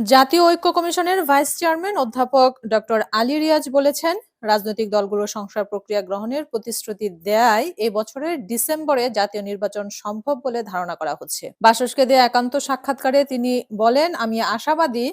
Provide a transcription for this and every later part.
জাতীয় ঐক্য কমিশনের ভাইস চেয়ারম্যান অধ্যাপক ডক্টর আলী রিয়াজ বলেছেন, রাজনৈতিক দলগুলো সংসার প্রক্রিয়া গ্রহণের প্রতিশ্রুতি দেয়, এ বছরের ডিসেম্বরে জাতীয় নির্বাচন সম্ভব বলে ধারণা করা হচ্ছে। বাসসকে দেয়া একান্ত সাক্ষাৎকারে তিনি বলেন, আমি আশাবাদী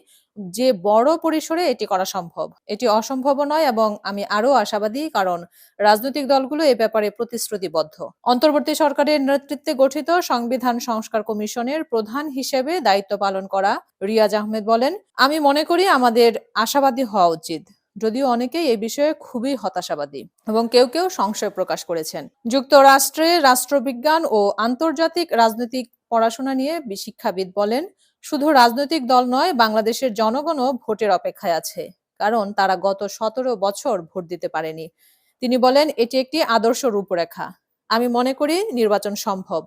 যে বড় পরিসরে এটি করা সম্ভব। এটি অসম্ভব নয় এবং আমি আরও আশাবাদী কারণ রাজনৈতিক দলগুলো এ ব্যাপারে প্রতিশ্রুতিবদ্ধ। অন্তর্বর্তী সরকারের নেতৃত্বে গঠিত সংবিধান সংস্কার কমিশনের প্রধান হিসেবে দায়িত্ব পালন করা রিয়াজ আহমেদ বলেন, আমি মনে করি আমাদের আশাবাদী হওয়া উচিত। যদিও অনেকেই এই বিষয়ে খুবই হতাশাবাদী এবং কেউ কেউ সংশয় প্রকাশ করেছেন। যুক্তরাষ্ট্রে রাষ্ট্রবিজ্ঞান ও আন্তর্জাতিক রাজনৈতিক পড়াশোনা নিয়ে শিক্ষাবিদ বলেন শুধু রাজনৈতিক দল নয়, বাংলাদেশের জনগণও ভোটের অপেক্ষায় আছে। কারণ তারা গত সতেরো বছর ভোট দিতে পারেনি। তিনি বলেন, এটি একটি আদর্শ রূপরেখা। আমি মনে করি নির্বাচন সম্ভব।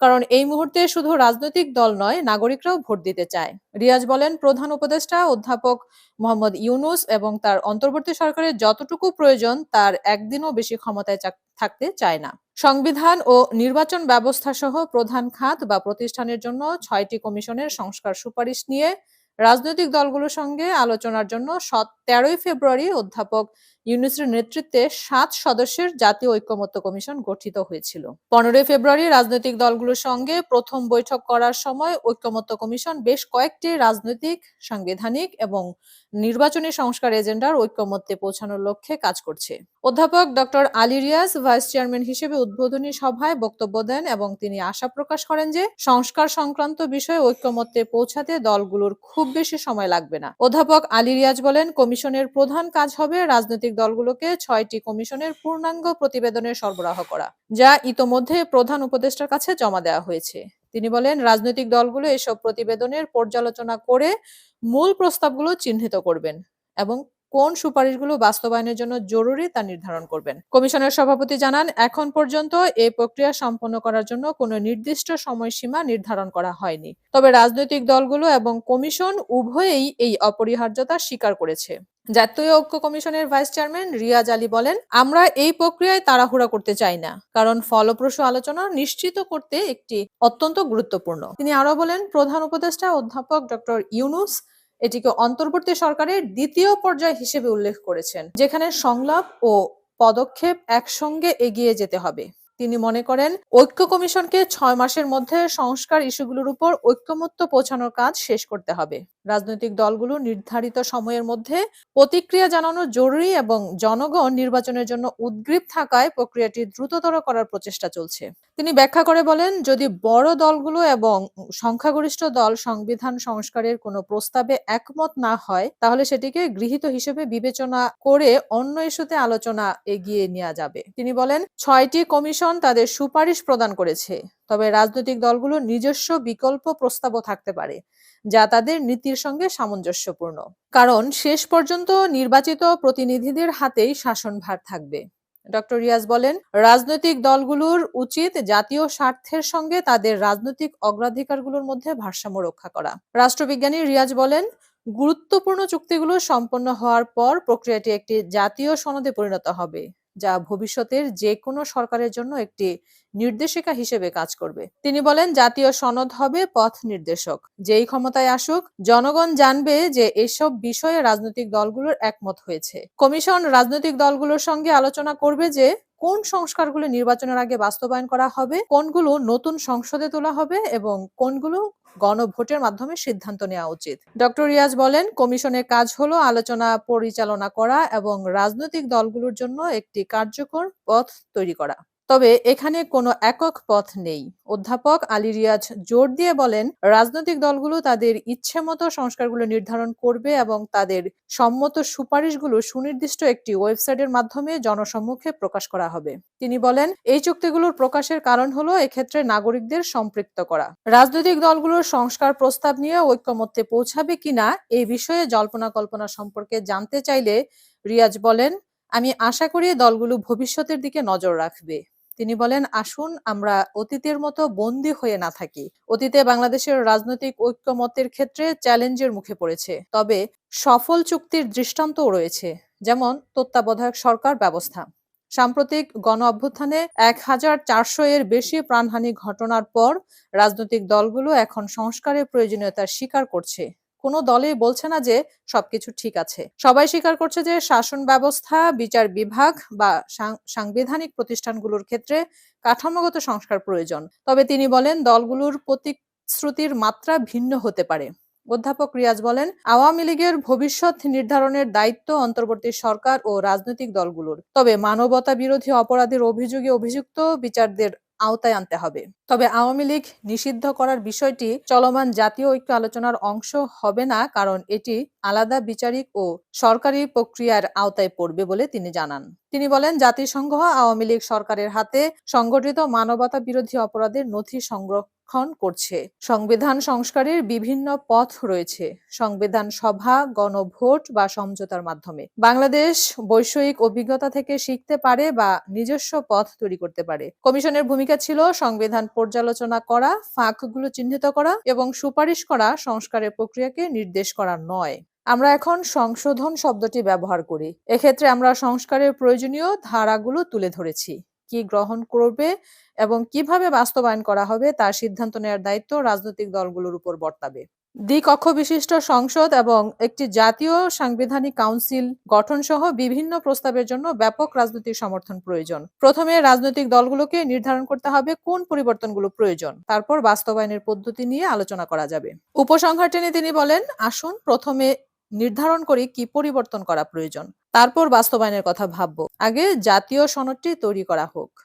কারণ এই মুহূর্তে শুধু রাজনৈতিক দল নয়, নাগরিকরাও ভোট দিতে চায়। রিয়াজ বলেন, প্রধান উপদেষ্টা, অধ্যাপক মোহাম্মদ ইউনুস এবং তার অন্তর্বর্তী সরকারের যতটুকু প্রয়োজন, তার একদিনও বেশি ক্ষমতায় থাকতে চায় না। সংবিধান ও নির্বাচন ব্যবস্থা সহ প্রধান খাত বা প্রতিষ্ঠানের জন্য ছয়টি কমিশনের সংস্কার সুপারিশ নিয়ে রাজনৈতিক দলগুলোর সঙ্গে আলোচনার জন্য তেরোই ফেব্রুয়ারি অধ্যাপক ইউনুসের নেতৃত্বে সাত সদস্যের জাতীয় ঐক্যমত্য কমিশন গঠিত হয়েছিল। পনেরোই ফেব্রুয়ারি রাজনৈতিক দলগুলোর সঙ্গে প্রথম বৈঠক করার সময় ঐক্যমত্য কমিশন বেশ কয়েকটি রাজনৈতিক, সাংবিধানিক এবং নির্বাচনী সংস্কার এজেন্ডার ঐক্যমত্যে পৌঁছানোর লক্ষ্যে কাজ করছে। অধ্যাপক doctor Ali Riaz vice chairman হিসেবে উদ্বোধনী সভায় বক্তব্য দেন এবং তিনি আশা প্রকাশ করেন যে সংস্কার সংক্রান্ত বিষয়ে ঐক্যমত্যে পৌঁছাতে দলগুলোর খুব বেশি সময় লাগবে না। অধ্যাপক আলী রিয়াজ বলেন, কমিশনের প্রধান কাজ হবে রাজনৈতিক দলগুলোকে ছয়টি কমিশনের পূর্ণাঙ্গ প্রতিবেদনের সরবরাহ করা, যা ইতোমধ্যে প্রধান উপদেষ্টার কাছে জমা দেওয়া হয়েছে। তিনি বলেন, রাজনৈতিক দলগুলো এসব প্রতিবেদনের পর্যালোচনা করে মূল প্রস্তাবগুলো চিহ্নিত করবেন এবং কোন সুপারিশগুলো বাস্তবায়নের জন্য জরুরি তা নির্ধারণ করবেন। কমিশনের সভাপতি জানান, এখন পর্যন্ত এই প্রক্রিয়া সম্পন্ন করার জন্য কোনো নির্দিষ্ট সময়সীমা নির্ধারণ করা হয়নি। তবে রাজনৈতিক দলগুলো এবং কমিশন উভয়েই এই অপরিহার্যতা স্বীকার করেছে। জাতীয় ঐক্য কমিশনের ভাইস চেয়ারম্যান রিয়াজ আলী বলেন, আমরা এই প্রক্রিয়ায় তাড়াহুড়া করতে চাই না, কারণ ফলপ্রসূ আলোচনা নিশ্চিত করতে একটি অত্যন্ত গুরুত্বপূর্ণ। তিনি আরও বলেন, প্রধান উপদেষ্টা অধ্যাপক ডক্টর ইউনুস এটিকে অন্তর্বর্তী সরকারের দ্বিতীয় পর্যায় হিসেবে উল্লেখ করেছেন, যেখানে সংলাপ ও পদক্ষেপ একসঙ্গে এগিয়ে যেতে হবে। তিনি মনে করেন, ঐক্য কমিশনকে ছয় মাসের মধ্যে সংস্কার ইস্যুগুলোর উপর ঐক্যমত্য পৌঁছানোর কাজ শেষ করতে হবে। রাজনৈতিক দলগুলো নির্ধারিত সময়ের মধ্যে প্রতিক্রিয়া জানানো জরুরি এবং জনগণ নির্বাচনের জন্য উদ্গ্রীব থাকায় প্রক্রিয়াটি দ্রুততর করার প্রচেষ্টা চলছে। তিনি ব্যাখ্যা করে বলেন, যদি বড় দলগুলো এবং সংখ্যাগরিষ্ঠ দল সংবিধান সংস্কারের কোনো প্রস্তাবে একমত না হয়, তাহলে সেটিকে গৃহীত হিসেবে বিবেচনা করে অন্য ইস্যুতে আলোচনা এগিয়ে নেওয়া যাবে। তিনি বলেন, ছয়টি কমিশন তাদের সুপারিশ প্রদান করেছে। তবে রাজনৈতিক দলগুলোর নিজস্ব বিকল্প প্রস্তাবও থাকতে পারে, যা তাদের নীতির সঙ্গে সামঞ্জস্যপূর্ণ। কারণ শেষ পর্যন্ত নির্বাচিত প্রতিনিধিদের হাতেই শাসনভার থাকবে। ডক্টর রিয়াজ বলেন, রাজনৈতিক দলগুলোর উচিত জাতীয় স্বার্থের সঙ্গে তাদের রাজনৈতিক অগ্রাধিকারগুলোর মধ্যে ভারসাম্য রক্ষা করা। রাষ্ট্রবিজ্ঞানী রিয়াজ বলেন, গুরুত্বপূর্ণ চুক্তিগুলো সম্পন্ন হওয়ার পর প্রক্রিয়াটি একটি জাতীয় সনদে পরিণত হবে। যা ভবিষ্যতের যে কোনো সরকারের জন্য একটি নির্দেশিকা হিসেবে কাজ করবে। তিনি বলেন, জাতীয় সনদ হবে পথ নির্দেশক। যেই ক্ষমতায় আসুক, জনগণ জানবে যে এসব বিষয়ে রাজনৈতিক দলগুলোর একমত হয়েছে। কমিশন রাজনৈতিক দলগুলোর সঙ্গে আলোচনা করবে যে কোন সংস্কারগুলো নির্বাচনের আগে বাস্তবায়ন করা হবে, কোনগুলো নতুন সংসদে তোলা হবে এবং কোনগুলো গণভোটের মাধ্যমে সিদ্ধান্ত নেওয়া উচিত? ডক্টর রিয়াজ বলেন, কমিশনের কাজ হলো আলোচনা পরিচালনা করা এবং রাজনৈতিক দলগুলোর জন্য একটি কার্যকর পথ তৈরি করা। তবে এখানে কোনো একক পথ নেই। অধ্যাপক আলী রিয়াজ জোর দিয়ে বলেন, রাজনৈতিক দলগুলো তাদের ইচ্ছে মতো সংস্কারগুলো নির্ধারণ করবে এবং তাদের সম্মত সুপারিশগুলো সুনির্দিষ্ট একটি ওয়েবসাইটের মাধ্যমে জনসম্মুখে প্রকাশ করা হবে। তিনি বলেন, এই চুক্তিগুলোর প্রকাশের কারণ হলো এক্ষেত্রে নাগরিকদের সম্পৃক্ত করা। রাজনৈতিক দলগুলোর সংস্কার প্রস্তাব নিয়ে ঐক্যমত্যে পৌঁছাবে কিনা এই বিষয়ে জল্পনা কল্পনা সম্পর্কে জানতে চাইলে রিয়াজ বলেন, আমি আশা করি দলগুলো ভবিষ্যতের দিকে নজর রাখবে। তিনি বলেন, আসুন, আমরা অতীতের মতো বন্দী হয়ে না থাকি। অতীতে বাংলাদেশের রাজনৈতিক ঐক্যমতের ক্ষেত্রে চ্যালেঞ্জের মুখে পড়েছে। তবে সফল চুক্তির দৃষ্টান্তও রয়েছে, যেমন তত্ত্বাবধায়ক সরকার ব্যবস্থা। সাম্প্রতিক গণ অভ্যুত্থানে এক হাজার চারশো এর বেশি প্রাণহানি ঘটনার পর রাজনৈতিক দলগুলো এখন সংস্কারের প্রয়োজনীয়তা স্বীকার করছে। কোনো দলই বলছে না যে সবকিছু ঠিক আছে। সবাই স্বীকার করছে যে শাসন ব্যবস্থা, বিচার বিভাগ বা সাংবিধানিক প্রতিষ্ঠানগুলোর ক্ষেত্রে কাঠামোগত সংস্কার প্রয়োজন। তবে তিনি বলেন, দলগুলোর প্রতিশ্রুতির মাত্রা ভিন্ন হতে পারে। অধ্যাপক রিয়াজ বলেন, আওয়ামী লীগের ভবিষ্যৎ নির্ধারণের দায়িত্ব অন্তর্বর্তী সরকার ও রাজনৈতিক দলগুলোর। তবে মানবতা বিরোধী অপরাধের অভিযোগে অভিযুক্ত বিচারদের আওতায় আনতে হবে। তবে আওয়ামী লীগ নিষিদ্ধ করার বিষয়টি চলমান জাতীয় ঐক্য আলোচনার অংশ হবে না, কারণ এটি আলাদা বিচারিক ও সরকারি প্রক্রিয়ার আওতায় পড়বে বলে তিনি জানান। তিনি বলেন, জাতিসংঘ আওয়ামী লীগ সরকারের হাতে সংগঠিত মানবতা বিরোধী অপরাধের নথি সংরক্ষণ করছে। সংবিধান সংস্কারের বিভিন্ন পথ রয়েছে। সংবিধান সভা, গণভোট বা সমঝোতার মাধ্যমে। বাংলাদেশ বৈষয়িক অভিজ্ঞতা থেকে শিখতে পারে বা নিজস্ব পথ তৈরি করতে পারে। কমিশনের ভূমিকা ছিল সংবিধান পর্যালোচনা করা, ফাঁকগুলো চিহ্নিত করা এবং সুপারিশ করা সংস্কারের প্রক্রিয়াকে নির্দেশ করা নয়। আমরা এখন সংশোধন শব্দটি ব্যবহার করি। এক্ষেত্রে আমরা সংস্কারের প্রয়োজনীয় ধারাগুলো তুলে ধরেছি। কি গ্রহণ করবে এবং কীভাবে বাস্তবায়ন করা হবে তার সিদ্ধান্ত নেওয়ার দায়িত্ব রাজনৈতিক দলগুলোর উপর বর্তাবে। দ্বিকক্ষ বিশিষ্ট সংসদ এবং একটি জাতীয় সাংবিধানিক কাউন্সিল গঠন সহ বিভিন্ন প্রস্তাবের জন্য ব্যাপক রাজনৈতিক সমর্থন প্রয়োজন। প্রথমে রাজনৈতিক দলগুলোকে নির্ধারণ করতে হবে কোন পরিবর্তনগুলো প্রয়োজন, তারপর বাস্তবায়নের পদ্ধতি নিয়ে আলোচনা করা যাবে। উপসংহার টেনে তিনি বলেন, আসুন প্রথমে নির্ধারণ করে কি পরিবর্তন করা প্রয়োজন। তারপর বাস্তবায়নের কথা ভাববো। আগে জাতীয় সনদটি তৈরি করা হোক।